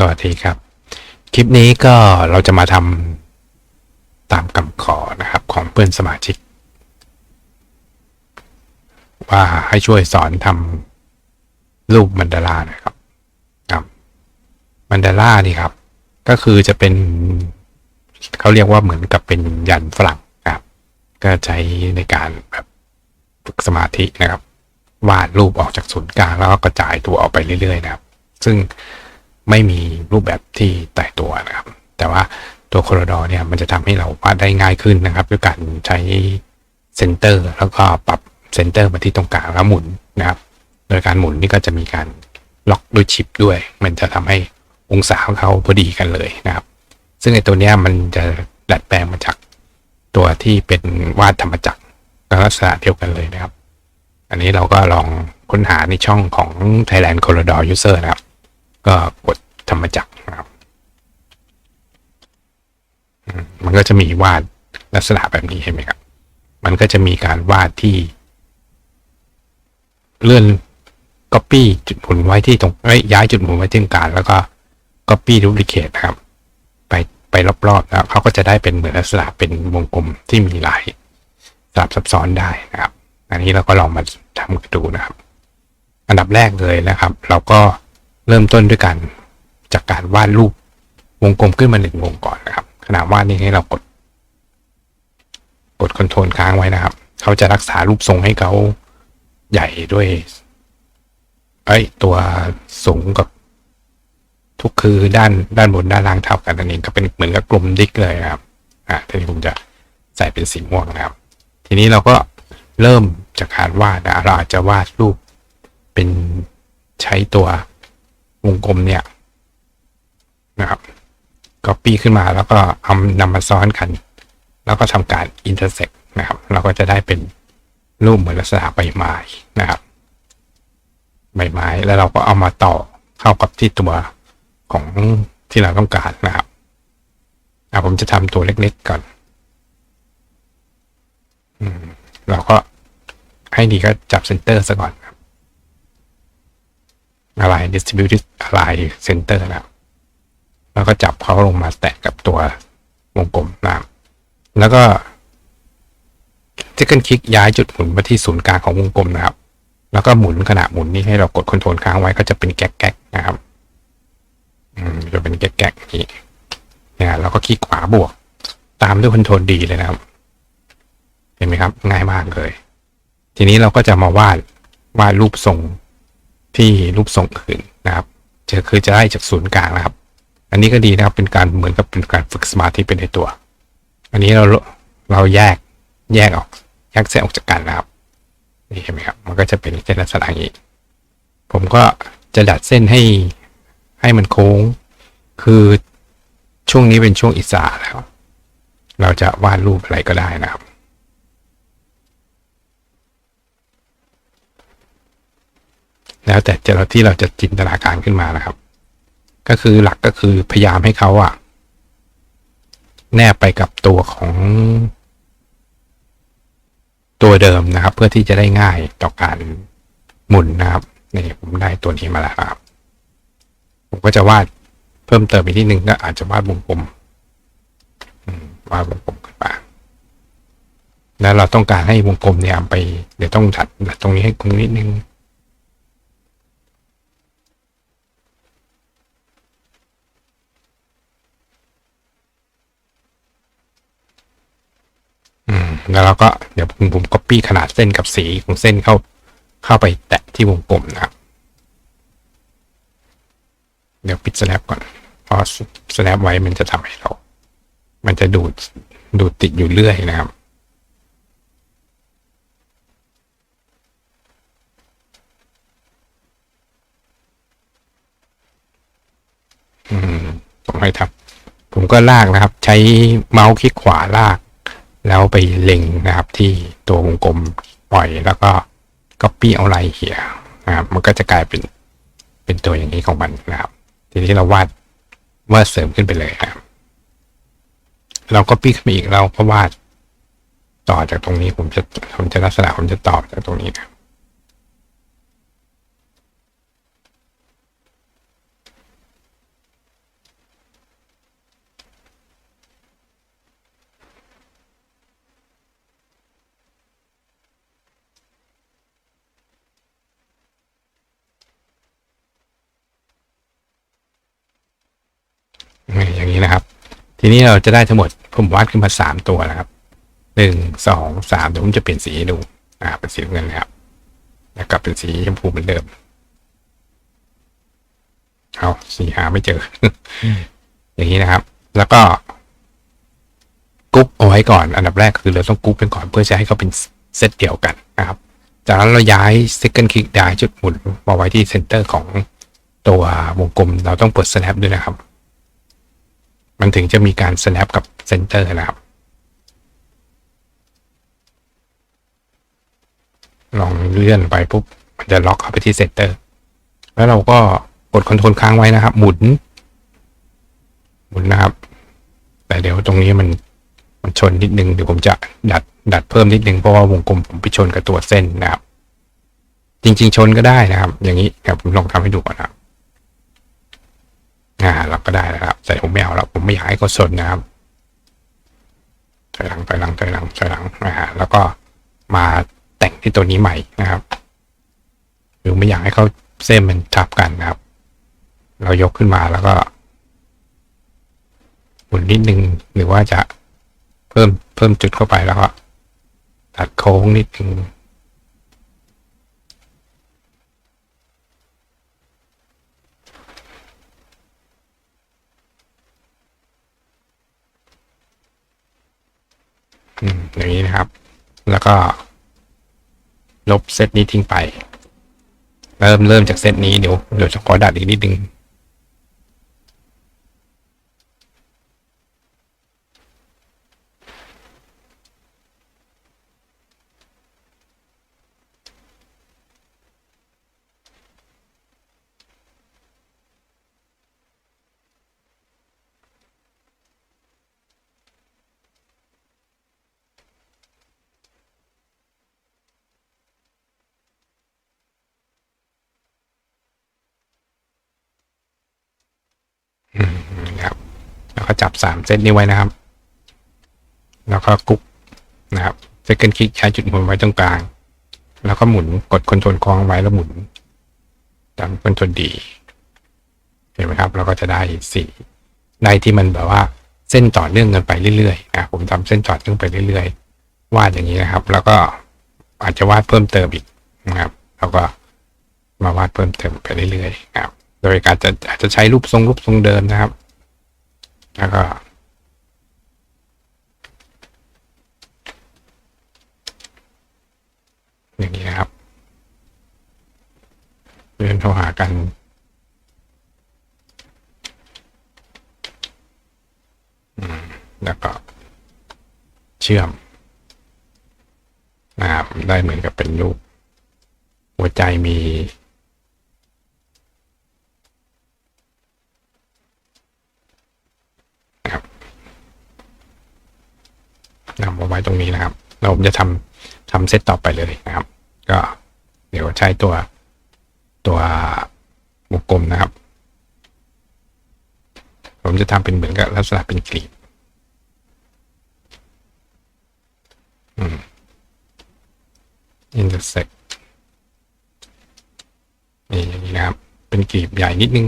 สวัสดีครับ คลิปนี้ก็เราจะมาทำตามคำขอนะครับของเพื่อนสมาชิก ว่าให้ช่วยสอนทำรูปมันดารานะครับครับมันดารานี่ครับ ก็คือจะเป็นเขาเรียกว่าเหมือนกับเป็นยันฝรั่งครับ ก็ใช้ในการแบบฝึกสมาธินะครับ วาดรูปออกจากศูนย์กลางแล้วก็กระจายตัวออกไปเรื่อยๆนะครับ ซึ่ง ไม่มีรูปแบบที่ตายตัวนะครับ แต่ว่าตัวโคโรดอเนี่ยมันจะทำให้เราวาดได้ง่ายขึ้นนะครับ ด้วยการใช้เซนเตอร์แล้วก็ปรับเซนเตอร์มาที่ตรงกลางแล้วหมุนนะครับ โดยการหมุนนี่ก็จะมีการล็อกด้วยชิปด้วย มันจะทำให้องศาของเขาพอดีกันเลยนะครับ ซึ่งไอ้ตัวเนี้ยมันจะดัดแปลงมาจากตัวที่เป็นวาดธรรมจักรลักษณะเดียวกันเลยนะครับ อันนี้เราก็ลองค้นหาในช่องของ Thailand Corridor User นะครับ ก็กดธรรมจักรนะครับมันก็จะมีวาดลักษณะแบบนี้เห็นไหมครับ มันก็จะมีการวาดที่ เลื่อน Copy จุดหมุนไว้ที่ตรงยย้ายจุดหมุนไว้ที่กลางแล้วก็ Copy Duplicate นะครับ ไปไปรอบๆนะครับเขาก็จะได้เป็นเหมือนลักษณะเป็นวงกลมที่มีลายสลับซับซ้อนได้นะครับ อันนี้เราก็ลองมาทำกันดูนะครับ อันดับแรกเลยนะครับ เราก็ เริ่มต้นด้วยการจากการวาดรูปวงกลมขึ้นมาหนึ่งวงก่อนนะครับ ขณะวาดนี้ให้เรากด กดคอนโทรลค้างไว้นะครับ เขาจะรักษารูปทรงให้เขาใหญ่ด้วยไอ้ตัวสูงกับทุกคือด้านด้านบนด้านล่างเท่ากันนั่นเองก็เป็นเหมือนกับกลมดิกเลยนะครับ อ่าทีนี้ผมจะใส่เป็นสีม่วงนะครับ ทีนี้เราก็เริ่มจากการวาดนะเราอาจจะวาดรูปเป็นใช้ตัว วงกลมเนี่ยนะครับ copy ขึ้นมาแล้วก็เอานำมาซ้อนกัน แล้วก็ทำการ intersect นะครับ เราก็จะได้เป็นรูปเหมือนลักษณะใบไม้นะครับใบไม้แล้วเราก็เอามาต่อเข้ากับที่ตัวของที่เราต้องการนะครับอะผมจะทำตัวเล็กๆก่อนอืมเราก็ให้ดีก็จับเซนเตอร์ซะก่อน อะไร distributed align center นะครับแล้วก็จับเขาลงมาแตะกับตัววงกลมนะแล้วก็ที่กันคลิกย้ายจุดหมุนมาที่ศูนย์กลางของวงกลมนะครับ แล้วก็หมุนขณะหมุนนี้ให้เรากดคอนโทรลค้างไว้ก็จะเป็นแก๊กแก๊กๆนะครับอืมจะเป็นแก๊กแก๊กๆนี้เนี่ยแล้วก็คลิกขวาบวก ตามด้วยคอนโทรลดีเลยนะครับ เห็นไหมครับ ง่ายมากเลย ทีนี้เราก็จะมาวาดวาดรูปทรง ที่รูปทรงอื่นนะครับจะคือจะได้จากศูนย์กลางนะครับ อันนี้ก็ดีนะครับเป็นการเหมือนกับเป็นการฝึกสมาธิเป็นในตัว อันนี้เราเราแยกแยกออกแยกเส้นออกจากกันนะครับนี่เห็นไหมครับมันก็จะเป็นเส้นลักษณะอย่างนี้ ผมก็จะดัดเส้นให้ให้มันโค้ง คือช่วงนี้เป็นช่วงอิสระแล้ว เราจะวาดรูปอะไรก็ได้นะครับ แล้วแต่จะเราที่เราจะจินตนาการขึ้นมานะครับ ก็คือหลักก็คือพยายามให้เขาอะแนบไปกับตัวของตัวเดิมนะครับ เพื่อที่จะได้ง่ายต่อการหมุนนะครับนี่ผมได้ตัวนี้มาแล้วครับ ผมก็จะวาดเพิ่มเติมอีกนิดนึงก็อาจจะวาดวงกลมวาดวงกลมขึ้นมาแล้วเราต้องการให้วงกลมเนี่ยไป เดี๋ยวต้องดัดดัดตรงนี้ให้คงนิดนึง อืม แล้วเราก็เดี๋ยวผมผมก๊อปปี้ขนาดเส้นกับสีของเส้นเข้าเข้าไปแตะที่วงกลมนะครับ เดี๋ยวปิด snap ก่อนเพราะ snap ไว้มันจะทำให้เรา มันจะดูดดูดติดอยู่เรื่อยนะครับอืมผมให้ทับ ผมก็ลากนะครับ ใช้เมาส์คลิกขวาลาก แล้วไปเล็งนะครับที่ตัววงกลมปล่อยแล้วก็ copy เอาลายเหี่ยนะครับมันก็จะกลายเป็นเป็นตัวอย่างนี้ของมันนะครับ ทีนี้เราวาดวาดเสริมขึ้นไปเลยครับเราก็ปี้ขึ้นมาอีกเราก็วาดต่อจากตรงนี้ผมจะผมจะลักษณะผมจะต่อจากตรงนี้นะครับ อ อย่างนี้นะครับ ทีนี้เราจะได้ทั้งหมดผมวาดขึ้นมาสามตัวนะครับหนึ่งสองสามเดี๋ยวผมจะเปลี่ยนสีให้ดูอ่าเป็นสีเงินนะครับแล้วก็เป็นสีชมพูเหมือนเดิมเอาสีหาไม่เจอ อย่างนี้นะครับ แล้วก็กุ๊ปเอาไว้ก่อนอันดับแรกคือเราต้องกุ๊ปเป็นก่อนเพื่อจะให้เขาเป็นเซตเดียวกันนะครับ จากนั้นเราย้าย second click ได้จุดหมุนมาไว้ที่เซนเตอร์ของตัววงกลม เราต้องเปิด snap ด้วยนะครับ มันถึงจะมีการ snap กับเซนเตอร์นะครับ ลองเลื่อนไปปุ๊บ มันจะล็อกเข้าไปที่เซนเตอร์แล้วเราก็กดคอนโทรลค้างไว้นะครับ หมุน หมุนนะครับ แต่เดี๋ยวตรงนี้มันมันชนนิดนึง เดี๋ยวผมจะดัดดัดเพิ่มนิดนึง เพราะว่าวงกลมผมไปชนกับตัวเส้นนะครับ จริง ๆ ชนก็ได้นะครับ อย่างนี้ครับผมลองทำให้ดูก่อนครับ อ่าเราก็ได้แล้วครับแต่ผมไม่เอาแล้วผมไม่อยากให้เขาชนนะครับถอยหลังถอยหลังถอยหลังถอยหลังอ่าแล้วก็มาแต่งที่ตัวนี้ใหม่นะครับหรือไม่อยากให้เขาเส้นมันทับกันนะครับ เรายกขึ้นมาแล้วก็หมุนนิดนึงหรือว่าจะเพิ่มเพิ่มจุดเข้าไปแล้วก็ตัดโค้งนิดนึง อย่างนี้นะครับ แล้วก็ ลบเซตนี้ทิ้งไป เริ่มเริ่มจากเซตนี้เดี๋ยวเดี๋ยวจะขอดัดอีกนิดนึง ครับ แล้วก็จับสามเส้นนี้ไว้นะครับ แล้วก็กุ๊กนะครับเซคันคลิกใช้จุดหมุนไว้ตรงกลาง แล้วก็หมุนกดคอนโทรลคล้องไว้แล้วหมุนตามคอนโทรลดีเห็นไหมครับ เราก็จะได้สีได้ที่มันแบบว่าเส้นต่อเนื่องกันไปเรื่อยๆนะผมทำเส้นต่อเนื่องไปเรื่อย ๆ วาดอย่างนี้นะครับ แล้วก็อาจจะวาดเพิ่มเติมอีกนะครับ แล้วก็มาวาดเพิ่มเติมไปเรื่อยๆนะครับ โดยการจะอาจจะใช้รูปทรงรูปทรงเดิมนะครับ แล้วก็อย่างนี้นะครับเลื่อนเข้าหากันแล้วก็เชื่อมนะครับได้เหมือนกับเป็นรูป หัวใจมี นะครับ นำมาไว้ตรงนี้นะครับแล้วผมจะทำทำเซตต่อไปเลยนะครับ ก็เดี๋ยวใช้ตัวตัววงกลมนะครับ ผมจะทำเป็นเหมือนกับลักษณะเป็นกลีบอืม intersect นี่อย่างนี้นะครับ เป็นกลีบใหญ่นิดนึง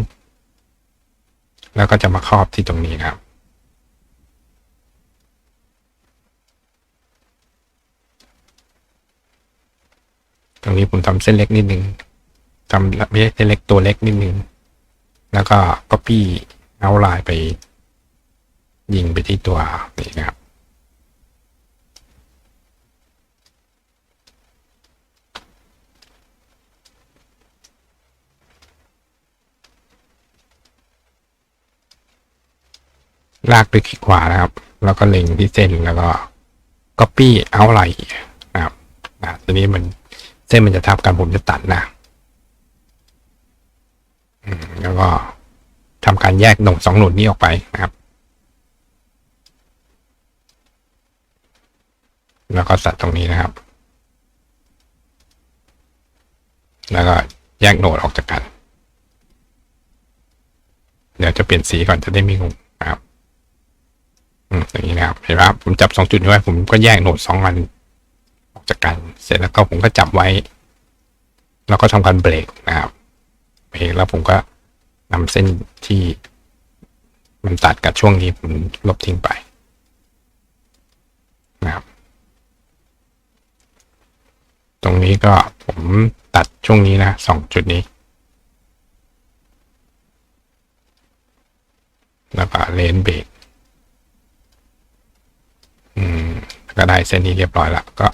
แล้วก็จะมาครอบที่ตรงนี้นะครับ ต รงนี้ผมทำเส้นเล็กนิดนึงทำไม่ใช่เส้นเล็กตัวเล็กนิดนึง แล้วก็ copy เอาลน์ไป ยิงไปที่ตัวนี้นะครับลากไปคลิกขวานะครับ แล้วก็เล็งที่เส้นแล้วก็ copy เอาไลน์นะครับนะทีนี้มัน เส้นมันจะทับกันผมจะตัดนะแล้วก็ทำการแยกหน่งสองหนุนนี้ออกไปนะครับ แล้วก็สัดตรงนี้นะครับ แล้วก็แยกโหนดออกจากกัน เดี๋ยวจะเปลี่ยนสีก่อนจะได้ไม่งงนะครับ อืมอย่างนี้นะครับ เห็นไหมครับ ผมจับสองจุดนี้ไว้ ผมก็แยกโหนดสองอัน จากกัน เสร็จแล้วก็ผมก็จับไว้ แล้วก็ทำการเบรกนะครับเบรกแล้วผมก็นำเส้นที่มันตัดกับช่วงนี้ผมลบทิ้งไปนะครับ ตรงนี้ก็ผมตัดช่วงนี้นะสองจุดนี้ แล้วก็เลนเบรกอืมก็ได้เส้นนี้เรียบร้อยแล้วก็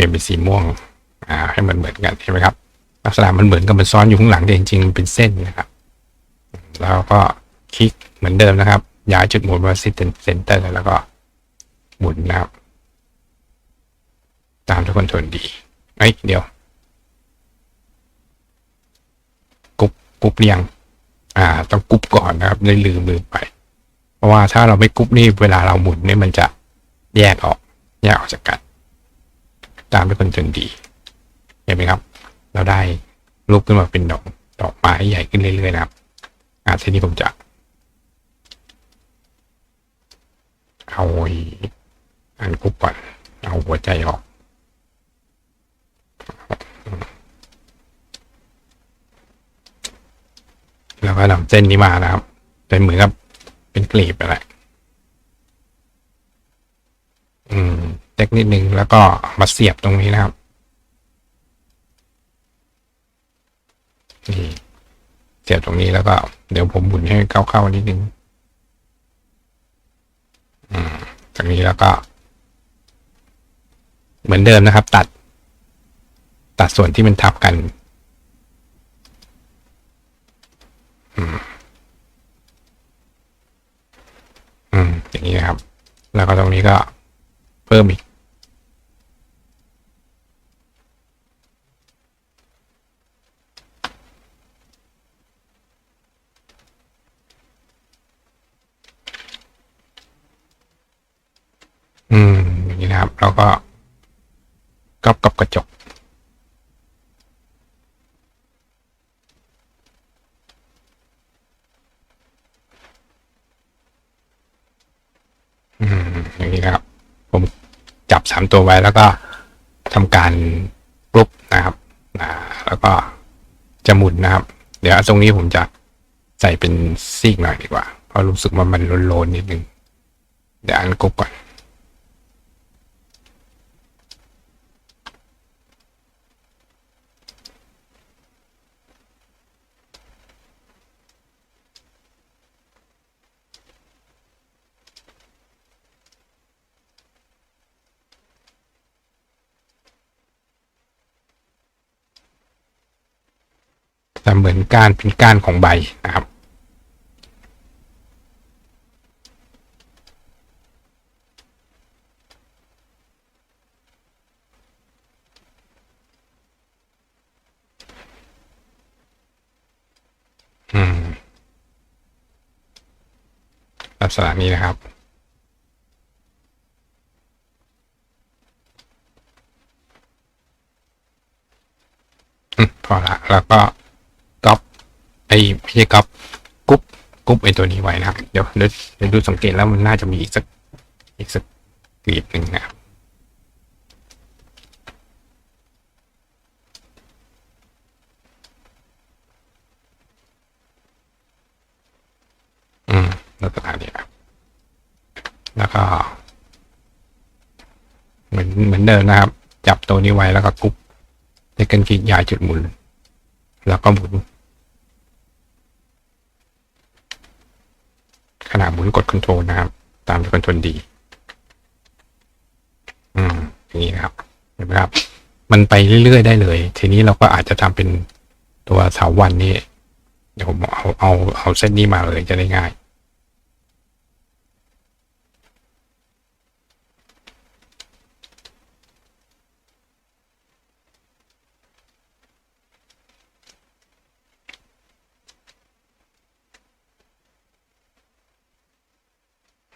ลี่ยนเป็นสีม่วงอ่าให้มันเหมือนกันเห็นไหมครับ ลักษณะมันเหมือนกับมันซ้อนอยู่ข้างหลังแต่จริงๆเป็นเส้นนะครับ แล้วก็คลิกเหมือนเดิมนะครับ ย้ายจุดหมุนมาซิเซนเตอร์แล้วก็หมุนนะครับ ตามทุกคนทนดีเอ้ยเดี๋ยวกรุบกรุบเรียง อ่า ต้องกรุบก่อนนะครับเลยลืมลืมไป เพราะว่าถ้าเราไม่กรุบนี่เวลาเราหมุนนี่มันจะแยกออกแยกออกจากกัน ตามทุกคนทนดีเห็นไหมครับ เราได้รูปขึ้นมาเป็นดอกดอกไม้ใหญ่ขึ้นเรื่อยๆนะครับอ่าทีนี้ผมจะ เอาอ้อันกรุ๊ปก่อนเอาหัวใจออกแล้วก็นำเส้นนี้มานะครับ เป็นเหมือนกับเป็นกลีบอะไรอืม เทคนิดนึงแล้วก็มาเสียบตรงนี้นะครับนี่เสียบตรงนี้แล้วก็ เดี๋ยวผมหมุนให้เข้าๆนิดนึงอืมตรงนี้แล้วก็ เหมือนเดิมนะครับ ตัด ตัดส่วนที่มันทับกันอืมอืมอย่างนี้นะครับ แล้วก็ตรงนี้ก็เพิ่มอีก อืม นี้นะครับ แล้วก็ก๊อปกับกระจก อืม อย่างนี้นะครับ ผมจับสามตัวไว้แล้วก็ทำการกรุ๊ปนะครับอ่าแล้วก็จะหมุนนะครับ เดี๋ยวตรงนี้ผมจะใส่เป็นซีกหน่อยดีกว่า เพราะรู้สึกว่ามันโลนๆนิดนึง เดี๋ยวอันกรุ๊ปก่อน แต่เหมือนก้านเป็นก้านของใบนะครับ อืมลักษณะนี้นะครับอืมพอละแล้วก็ก๊อป ไอ้ไม่ใช่ก๊อปกรุ๊ปกรุ๊ปไอ้ตัวนี้ไว้นะครับ เดี๋ยวเดี๋ยวดูสังเกตแล้วมันน่าจะมีอีกสักอีกสักกรีบหนึ่งนะครับอืมลักษณะนี้ครับแล้วก็เหมือนเหมือนเดิมนะครับ จับตัวนี้ไว้แล้วก็กรุ๊ปในการคลิกย้าจุดหมุน แล้วก็หมุน ข ณะหมุนกดคอนโทรลนะครับ ตามด้วยคอนโทรลดีอืมอย่างนี้นะครับเห็นไหมครับ มันไปเรื่อยๆได้เลย ทีนี้เราก็อาจจะทำเป็นตัวเสาวันนี้เดี๋ยวผมเอาเอาเอาเส้นนี้มาเลยจะได้ง่าย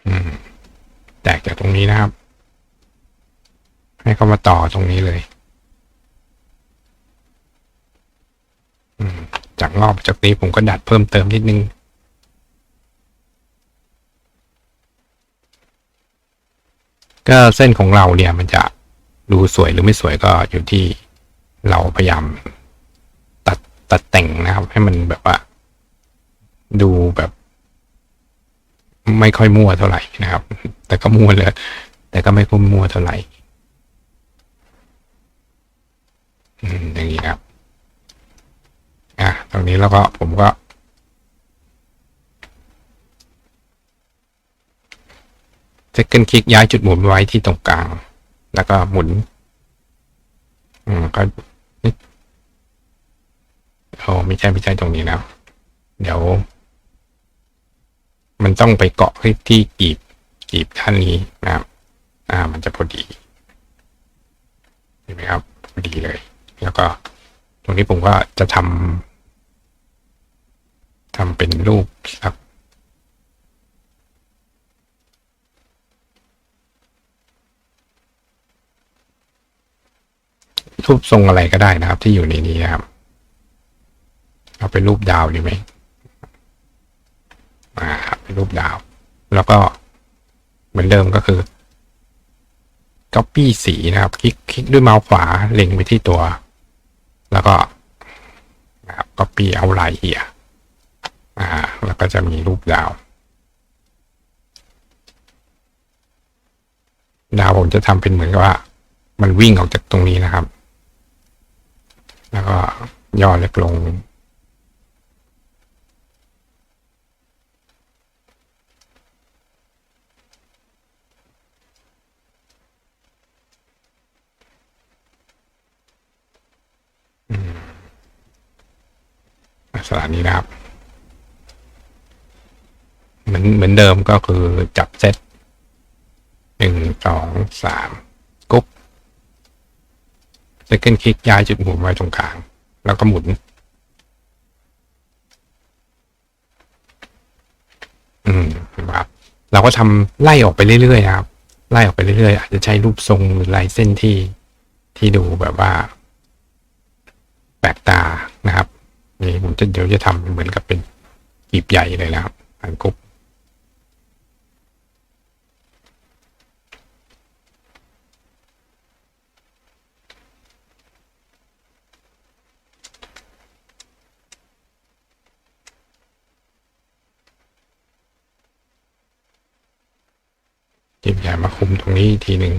อืม แตกจากตรงนี้นะครับ ให้เขามาต่อตรงนี้เลย จากรอบจากนี้ผมก็ดัดเพิ่มเติมนิดนึง ก็เส้นของเราเนี่ยมันจะดูสวยหรือไม่สวยก็อยู่ที่เราพยายามตัดตัดแต่งนะครับ ให้มันแบบว่า ดูแบบ ไม่ค่อยมั่วเท่าไหร่นะครับ แต่ก็มั่วเลย แต่ก็ไม่ค่อยมั่วเท่าไหร่ อย่างนี้ครับอะตรงนี้แล้วก็ผมก็ เซคันคลิกย้ายจุดหมุนไว้ที่ตรงกลาง แล้วก็หมุน อืมก็โอ้ไม่ใช่ไม่ใช่ตรงนี้นะเดี๋ยว มันต้องไปเกาะที่ที่กีบกีบท่านนี้นะครับ อ่า มันจะพอดีเห็นไหมครับพอดีเลย แล้วก็ตรงนี้ผมก็จะทำทำเป็นรูปสักรูปทรงอะไรก็ได้นะครับ ที่อยู่ในนี้นะครับ เอาเป็นรูปดาวดีไหมอ่าครับเป็นรูปดาว แล้วก็เหมือนเดิมก็คือ copy สีนะครับ คลิกคลิกด้วยเมาส์ขวาเล็งไปที่ตัว copy เอาลายเหียอ่า แล้วก็จะมีรูปดาว ดาวผมจะทำเป็นเหมือนกับว่า มันวิ่งออกจากตรงนี้นะครับ แล้วก็ย่อเล็กลง ษณะนี้นะครับเหมือนเหมือนเดิมก็คือจับเซตหนึ่งสองสามกุ๊บ second click ย้ายจุดหมุนไว้ตรงกลาง แล้วก็หมุน อืมครับเราก็ทำไล่ออกไปเรื่อยๆครับ ไล่ออกไปเรื่อยๆ อาจจะใช้รูปทรงหรือลายเส้นที่ที่ดูแบบว่าแปลกตานะครับ นี่ผมจะเดี๋ยวจะทำเหมือนกับเป็นกีบใหญ่เลยนะครับอันกุบกีบใหญ่มาคุมตรงนี้ทีหนึ่ง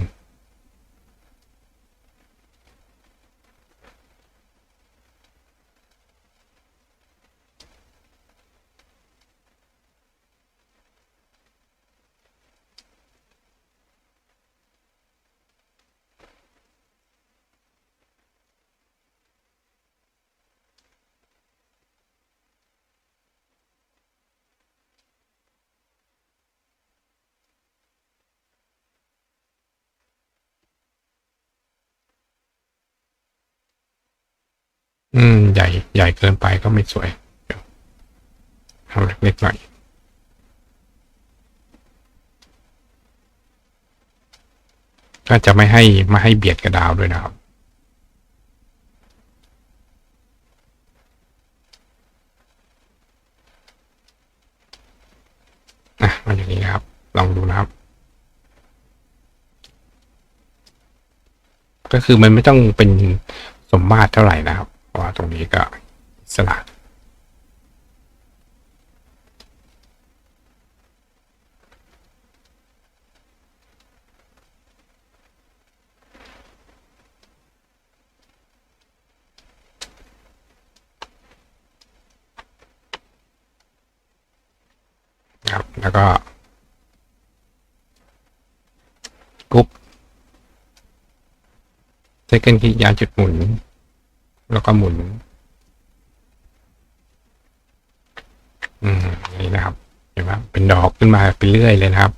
อืม ใหญ่ใหญ่เกินไปก็ไม่สวยเดี๋ยวทำเล็กๆหน่อยก็จะไม่ให้ไม่ให้เบียดกระดาวด้วยนะครับ อะมาอย่างนี้นะครับ ลองดูนะครับ ก็คือมันไม่ต้องเป็นสมมาตรเท่าไหร่นะครับ ราะว่าตรงนี้ก็อิสระครับแล้วก็กรุ๊ปเซคันด์คีย์ย้าจุดหมุน แล้วก็หมุน อืมอนี่นะครับ เห็นไหมเป็นดอกขึ้นมาไปเรื่อยเลยนะครับ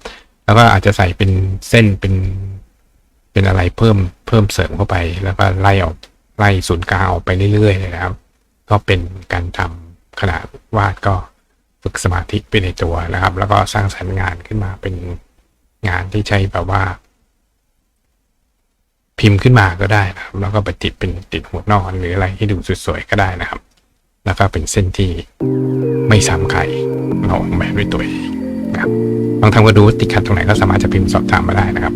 แล้วก็อาจจะใส่เป็นเส้นเป็น เป็นอะไรเพิ่มเพิ่มเสริมเข้าไป แล้วก็ไล่ออกไล่ศูนย์กลางออกไปเรื่อยๆเลยนะครับ ก็เป็นการทำขนาดวาดก็ฝึกสมาธิไปในตัวนะครับ แล้วก็สร้างสรรค์งานขึ้นมาเป็นงานที่ใช้แบบว่า พิมพ์ขึ้นมาก็ได้นะครับ แล้วก็ไปติดเป็นติดหัวนอนหรืออะไรที่ดูสวยๆก็ได้นะครับ แล้วก็เป็นเส้นที่ไม่ซ้ำใครเราออกแบบด้วยตัวเองนะครับลองทำก็ดูว่าติดขัดตรงไหนก็สามารถจะพิมพ์สอบถามมาได้นะครับ